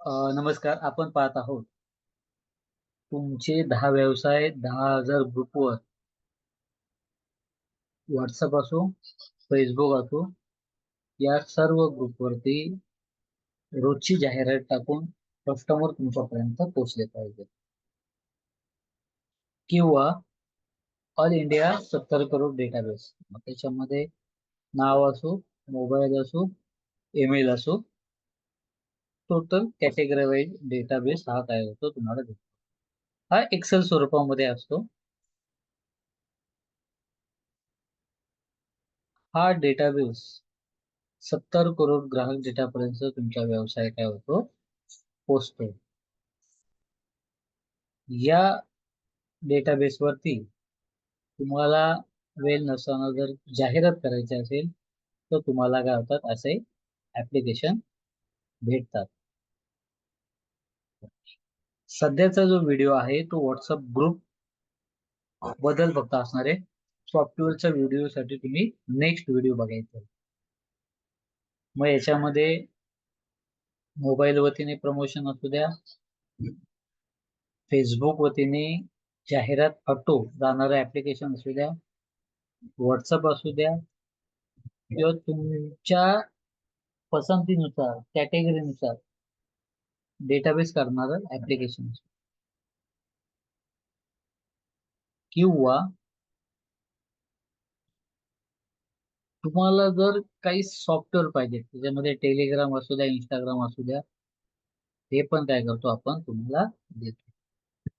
नमस्कार. आपण पाहत आहोत तुमचे दहा व्यवसाय दहा हजार ग्रुपवर व्हॉट्सअप असो, फेसबुक असो, या सर्व ग्रुपवरती रोजची जाहिरात टाकून कस्टमर तुमच्यापर्यंत पोहोचले पाहिजे किंवा ऑल इंडिया 70 करोड डेटाबेस. त्याच्यामध्ये नाव असो, मोबाईल असो, ईमेल असो, टोटल कॅटेगरी वाईज डेटाबेस हा काय होतो तुम्हाला दिसतो. हा एक्सेल स्वरूपामध्ये असतो. हा डेटाबेस 70 करोड ग्राहक डेटापर्यंत तुमचा व्यवसाय काय होतो पोचतो या डेटाबेसवरती तुम्हाला वेळ नसताना जर जाहिरात करायची असेल, तर तुम्हाला काय होतात असे ऍप्लिकेशन भेटतात. सध्याचा जो व्हिडिओ आहे तो व्हॉट्सअप ग्रुप बदल फक्त असणार आहे. सॉफ्टवेअरच्या व्हिडिओसाठी तुम्ही नेक्स्ट व्हिडिओ बघायचा. मग याच्यामध्ये मोबाईल वतीने प्रमोशन असू द्या, फेसबुक वतीने जाहिरात ऑटो जाणारं ऍप्लिकेशन असू द्या, व्हॉट्सअप असू द्या किंवा तुमच्या पसंतीनुसार, कॅटेगरीनुसार डेटाबेस करणारं ऍप्लिकेशन किंवा तुम्हाला जर काही सॉफ्टवेअर पाहिजे त्याच्यामध्ये टेलिग्राम असू द्या, इंस्टाग्राम असू द्या, हे पण काय करतो आपण तुम्हाला देतो.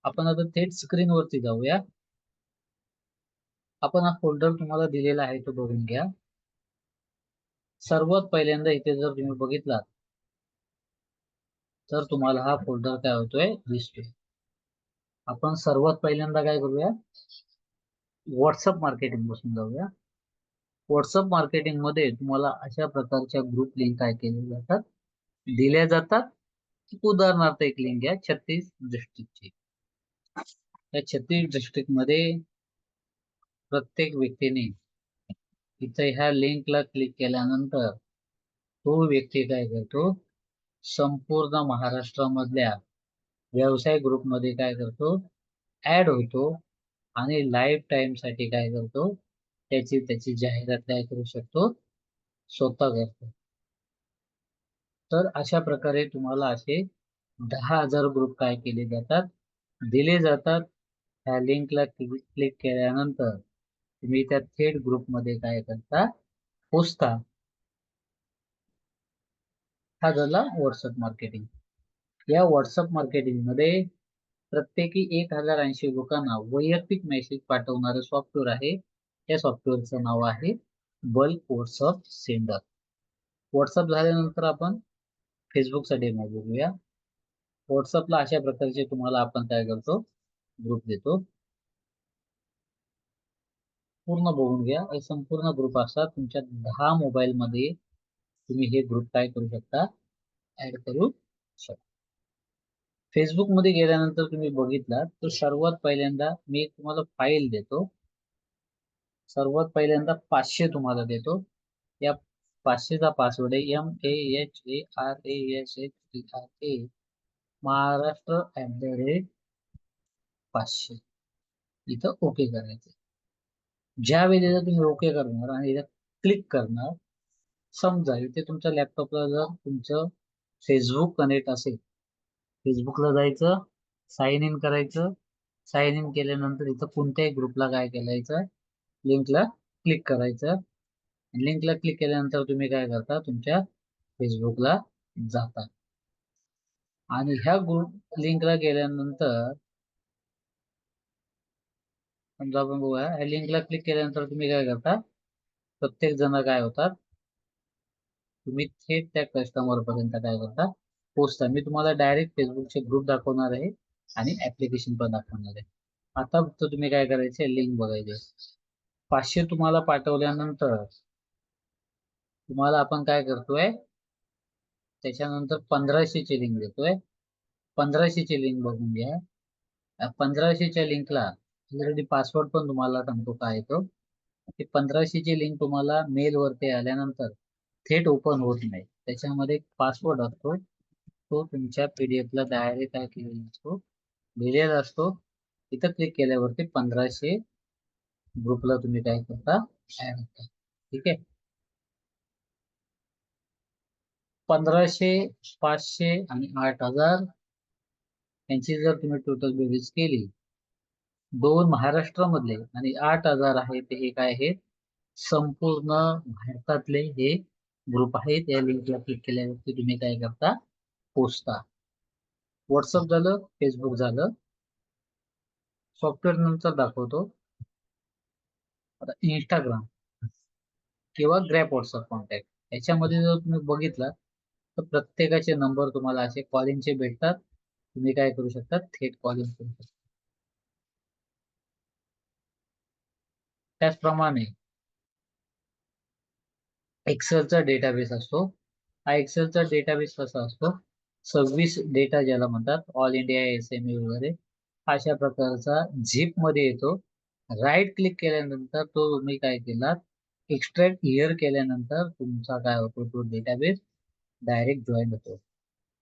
आपण आता थेट स्क्रीनवरती जाऊया. आपण हा फोल्डर तुम्हाला दिलेला आहे तो बघून घ्या. सर्वात पहिल्यांदा इथे जर तुम्ही बघितलात तर तुम्हाला हा फोल्डर काय होतोय दिसतोय. आपण सर्वात पहिल्यांदा काय करूया व्हॉट्सअप मार्केटिंगपासून जाऊया. व्हॉट्सअप मार्केटिंगमध्ये तुम्हाला अशा प्रकारच्या ग्रुप लिंक काय केल्या जातात दिल्या जातात. उदाहरणार्थ एक लिंक आहे छत्तीस डिस्ट्रिक्टची. या छत्तीस डिस्ट्रिक्टमध्ये प्रत्येक व्यक्तीने इथे ह्या लिंकला क्लिक केल्यानंतर तो व्यक्ती काय करतो संपूर्ण महाराष्ट्रामधल्या व्यवसाय ग्रुपमध्ये काय करतो? ऍड होतो आणि लाईफ टाइमसाठी काय करतो? त्याची त्याची जाहिरात काय करू शकतो? स्वतः करतो. तर अशा प्रकारे तुम्हाला असे दहा हजार ग्रुप काय केले जातात? दिले जातात. ह्या लिंकला क्लिक केल्यानंतर तुम्ही त्या थेट ग्रुपमध्ये काय करता? पोचता हा झाला व्हॉट्सअप मार्केटिंग या व्हॉट्सअप मार्केटिंगमध्ये प्रत्येकी एक हजार ऐंशी लोकांना वैयक्तिक मेसेज पाठवणारं सॉफ्टवेअर आहे. या सॉफ्टवेअरचं नाव आहे बल्क व्हॉट्सअप सेंडर व्हॉट्सअप झाल्यानंतर आपण फेसबुकचा डेमो बघूया. व्हॉट्सअपला अशा प्रकारचे तुम्हाला आपण काय करतो? ग्रुप देतो. पूर्ण बघून घ्या. संपूर्ण ग्रुप असा तुमच्या दहा मोबाईल मध्ये तुम्ही हे ग्रुप काय करू शकता? ऍड करू शकता. फेसबुकमध्ये गेल्यानंतर तुम्ही बघितला तर सर्वात पहिल्यांदा मी तुम्हाला फाईल देतो. सर्वात पहिल्यांदा पाचशे तुम्हाला देतो. या पाचशेचा पासवर्ड आहे M A H A R A S H T R A Maharashtra at the rate पाचशे. इथं ओके करायचं ज्या वेळेला तुम्ही ओके करणार आणि इथं क्लिक करणार समजा इथे तुमच्या लॅपटॉपला जर तुमचं फेसबुक कनेक्ट असेल फेसबुकला जायचं साइन इन करायचं साइन इन केल्यानंतर इथं कोणत्याही ग्रुपला काय करायचं लिंकला क्लिक करायचं. लिंकला क्लिक केल्यानंतर तुम्ही काय करता तुमच्या फेसबुकला जाता. आणि ह्या ग्रुप लिंकला गेल्यानंतर समजा आपण बघूया ह्या लिंकला क्लिक केल्यानंतर तुम्ही काय करता प्रत्येक जण काय होतात तुम्ही थेट त्या कस्टमर पर्यंत काय करता? पोचता. मी तुम्हाला डायरेक्ट फेसबुकचे ग्रुप दाखवणार आहे आणि ऍप्लिकेशन पण दाखवणार आहे. आता फक्त तुम्ही काय करायचे लिंक बघायचे पाचशे तुम्हाला पाठवल्यानंतर तुम्हाला आपण काय करतोय? त्याच्यानंतर पंधराशेची लिंक देतोय. पंधराशेची लिंक बघून घ्या. पंधराशेच्या लिंकला ऑलरेडी पासवर्ड पण तुम्हाला सांगतो काय येतो ती. पंधराशेची लिंक तुम्हाला मेल वरती आल्यानंतर थेट ओपन होत नाही. त्याच्यामध्ये पासवर्ड असतो. तो तुमच्या पीडीएफ ला डायरेक्ट काय केलेला असतो. लिहिलेला असतो. इथं क्लिक केल्यावरती पंधराशे ग्रुपला तुम्ही काय करता? ऍड होता ठीक आहे? पंधराशे पाचशे आणि आठ हजार यांची जर तुम्ही टोटल बेरीज केली दोन महाराष्ट्रामधले आणि आठ हजार आहे ते हे काय आहेत संपूर्ण भारतातले हे ग्रुप आहेत या लिंकला क्लिक केल्यावरती तुम्ही काय करता? पोचता. व्हॉट्सअप झालं फेसबुक झालं. सॉफ्टवेअर नंतर दाखवतो. आता इंस्टाग्राम किंवा ग्रॅप व्हॉट्सअप कॉन्टॅक्ट याच्यामध्ये जर तुम्ही बघितला तर प्रत्येकाचे नंबर तुम्हाला असे कॉलिंगचे भेटतात. तुम्ही काय करू शकता? थेट कॉलिंग करू शकता. त्याचप्रमाणे एक्सेलचा डेटाबेस असतो. हा एक्सेलचा डेटाबेस कसा असतो? सव्वीस डेटा ज्याला म्हणतात all India S M E वगैरे अशा प्रकारचा झिपमध्ये येतो. राईट क्लिक केल्यानंतर तो तुम्ही काय केलात? एक्स्ट्रॅक्ट इयर केल्यानंतर तुमचा काय होतो? तो डेटाबेस डायरेक्ट जॉईन होतो.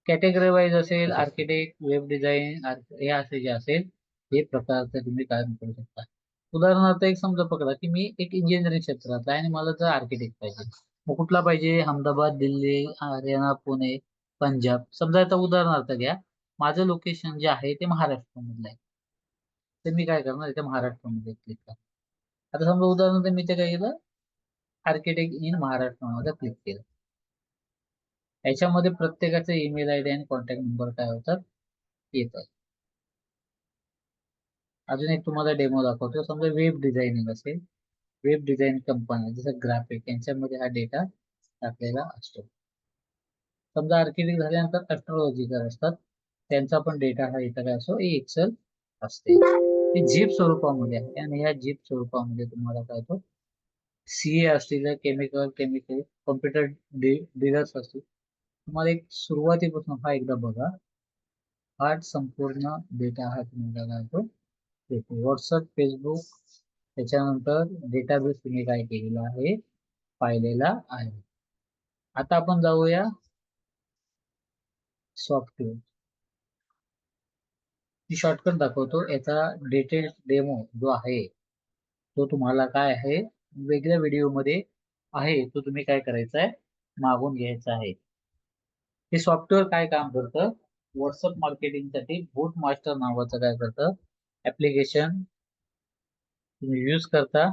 कॅटेगरी वाईज असेल आर्किटेक्ट वेब डिझाईन हे असे जे असेल हे प्रकारचे तुम्ही काय करू शकता. उदाहरणार्थ एक समजा पकडा की मी एक इंजिनिअरिंग क्षेत्रात आहे आणि मला जर आर्किटेक्ट पाहिजे. कुठला पाहिजे? अहमदाबाद दिल्ली हरियाणा पुणे पंजाब. समजा आता उदाहरणार्थ घ्या. माझं लोकेशन जे आहे ते महाराष्ट्रामधलं आहे. तर मी काय करणार? इथे महाराष्ट्रामध्ये क्लिक करणार आता समजा उदाहरणार्थ मी ते काय केलं? आर्किटेक्ट इन महाराष्ट्रामध्ये क्लिक केलं. याच्यामध्ये प्रत्येकाचे ईमेल आय डी आणि कॉन्टॅक्ट नंबर काय होतात? येतात अजून एक तुम्हाला डेमो दाखवतो. समजा वेब डिझायनिंग असेल. वेब डिझाईन कंपनी जसं ग्राफिक हा डेटा टाकलेला आर्किटेक्ट डेटा हा excel chemical chemical computer dealers तुम्हाला एक सुरुवातीपासून हा एकदा बघा. हा संपूर्ण डेटा हा तुम्हाला काय फेसबुक त्याच्यानंतर डेटाबेस तुम्ही काय केलेला आहे? पाहिलेला आहे. आता आपण जाऊया सॉफ्टवेअर मी शॉर्टकट दाखवतो. याचा डिटेल डेमो जो आहे तो तुम्हाला काय आहे? वेगळ्या व्हिडिओमध्ये आहे. तो तुम्ही काय करायचा आहे मागून घ्यायचा आहे. हे सॉफ्टवेअर काय काम करतं? व्हॉट्सअप मार्केटिंगसाठी बूट मास्टर नावाचं काय करतं? ऍप्लिकेशन तुम्ही यूज करता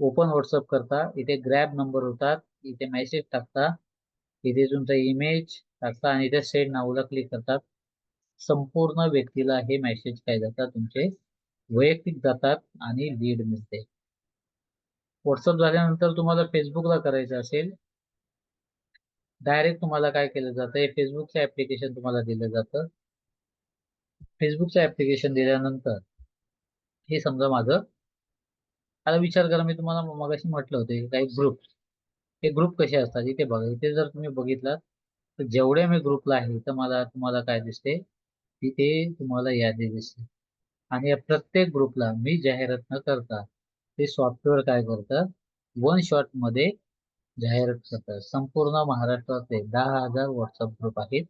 ओपन व्हॉट्सअप करता इथे ग्रॅब नंबर होतात इथे मेसेज टाकता इथे तुमचा इमेज टाकता आणि इथे सेंड नावला क्लिक करतात. संपूर्ण व्यक्तीला हे मेसेज काय जातात तुमचे वैयक्तिक जातात आणि लीड मिळते. व्हॉट्सअप झाल्यानंतर तुम्हाला फेसबुकला करायचं असेल डायरेक्ट तुम्हाला काय केलं जातं? हे फेसबुकचं ऍप्लिकेशन तुम्हाला दिलं जातं. फेसबुकचं ऍप्लिकेशन दिल्यानंतर हे समजा माझं. आता विचार करा मी तुम्हाला मगाशी म्हटलं होतं काही ग्रुप हे ग्रुप कसे असतात? इथे बघा इथे जर तुम्ही बघितलात तर जेवढे मी ग्रुपला आहे तर मला तुम्हाला काय दिसते? तिथे तुम्हाला यादी दिसते. आणि या प्रत्येक ग्रुपला मी जाहिरात न करता ते सॉफ्टवेअर काय करतं वन शॉटमध्ये जाहिरात करतात. संपूर्ण महाराष्ट्रातले दहा हजार व्हॉट्सअप ग्रुप आहेत.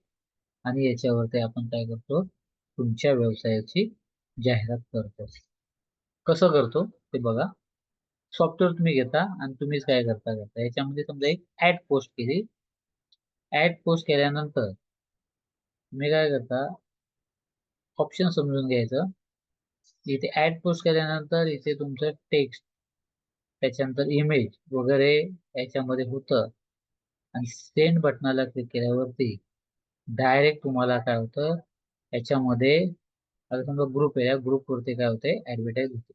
आणि याच्यावरती आपण काय करतो? तुमच्या व्यवसायाची जाहिरात करतो. कसं करतो ते बघा. सॉफ्टवेअर तुम्ही घेता आणि तुम्हीच काय करता करता. याच्यामध्ये समजा एक ऍड पोस्ट केली. ऍड पोस्ट केल्यानंतर तुम्ही काय करता? ऑप्शन समजून घ्यायचं. इथे ऍड पोस्ट केल्यानंतर इथे तुमचं टेक्स्ट त्याच्यानंतर इमेज वगैरे याच्यामध्ये होतं. आणि सेंड बटनाला क्लिक केल्यावरती डायरेक्ट तुम्हाला काय होतं? याच्यामध्ये आता समजा ग्रुप आहे या ग्रुपवरती काय होते ऍडव्हर्टाईज होते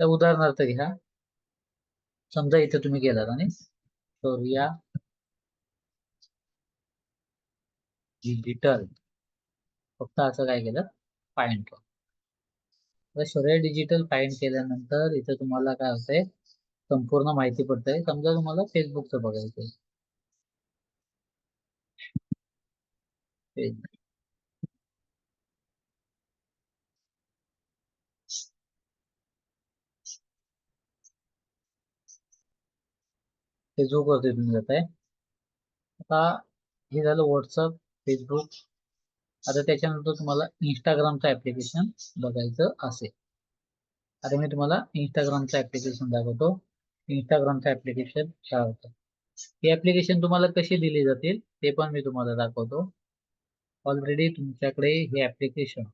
तर उदाहरणार्थ घ्या. समजा इथे तुम्ही गेलात आणि शौर्या डिजिटल फक्त असं काय केलं? फाईंड केलं शौर्य डिजिटल फाईंड केल्यानंतर इथे तुम्हाला काय होतंय? संपूर्ण माहिती पडते समजा तुम्हाला फेसबुकचं फेसबुक वरती तुम्ही जाताय आता हे झालं व्हॉट्सअप फेसबुक आता त्याच्यानंतर तुम्हाला इंस्टाग्रामचं ऍप्लिकेशन बघायचं असेल. आता मी तुम्हाला इंस्टाग्रामचं ऍप्लिकेशन दाखवतो. इंस्टाग्रामचं ऍप्लिकेशन काय होतं. हे ऍप्लिकेशन तुम्हाला कसे दिले जातील ते पण मी तुम्हाला दाखवतो. ऑलरेडी तुमच्याकडे हे ऍप्लिकेशन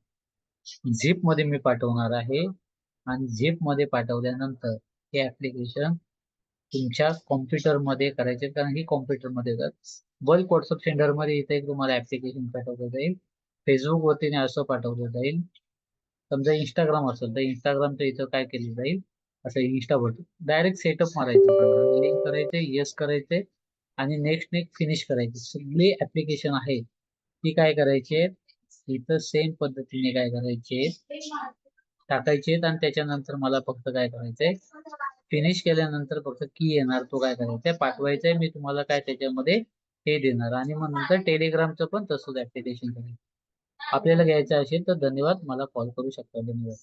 झिपमध्ये मी पाठवणार आहे. आणि झिपमध्ये पाठवल्यानंतर हे ऍप्लिकेशन तुमच्या कॉम्प्युटरमध्ये करायचे कारण की कॉम्प्युटरमध्ये बल्क व्हॉट्सअप सेंडरमध्ये इथे एक तुम्हाला ऍप्लिकेशन पाठवलं जाईल. फेसबुक वरतीने असं पाठवलं जाईल. समजा इंस्टाग्राम असेल तर इंस्टाग्रामचं इथं काय केलं जाईल? असं इंस्टावर डायरेक्ट सेटअप मारायचं लिंक करायचे येस करायचे आणि नेक्स्ट नेक्स्ट फिनिश करायचे. सगळी ऍप्लिकेशन आहे ती काय करायचे इथं सेम पद्धतीने काय करायचे टाकायचे आणि त्याच्यानंतर मला फक्त काय करायचंय? फिनिश केल्यानंतर फक्त की येणार तो काय करायचा पाठवायचा मी तुम्हाला काय त्याच्यामध्ये हे देणार. आणि मग नंतर टेलिग्रामचं पण तसंच ऍप्लिकेशन करायचं आपल्याला घ्यायचं असेल तर धन्यवाद. मला कॉल करू शकता. धन्यवाद.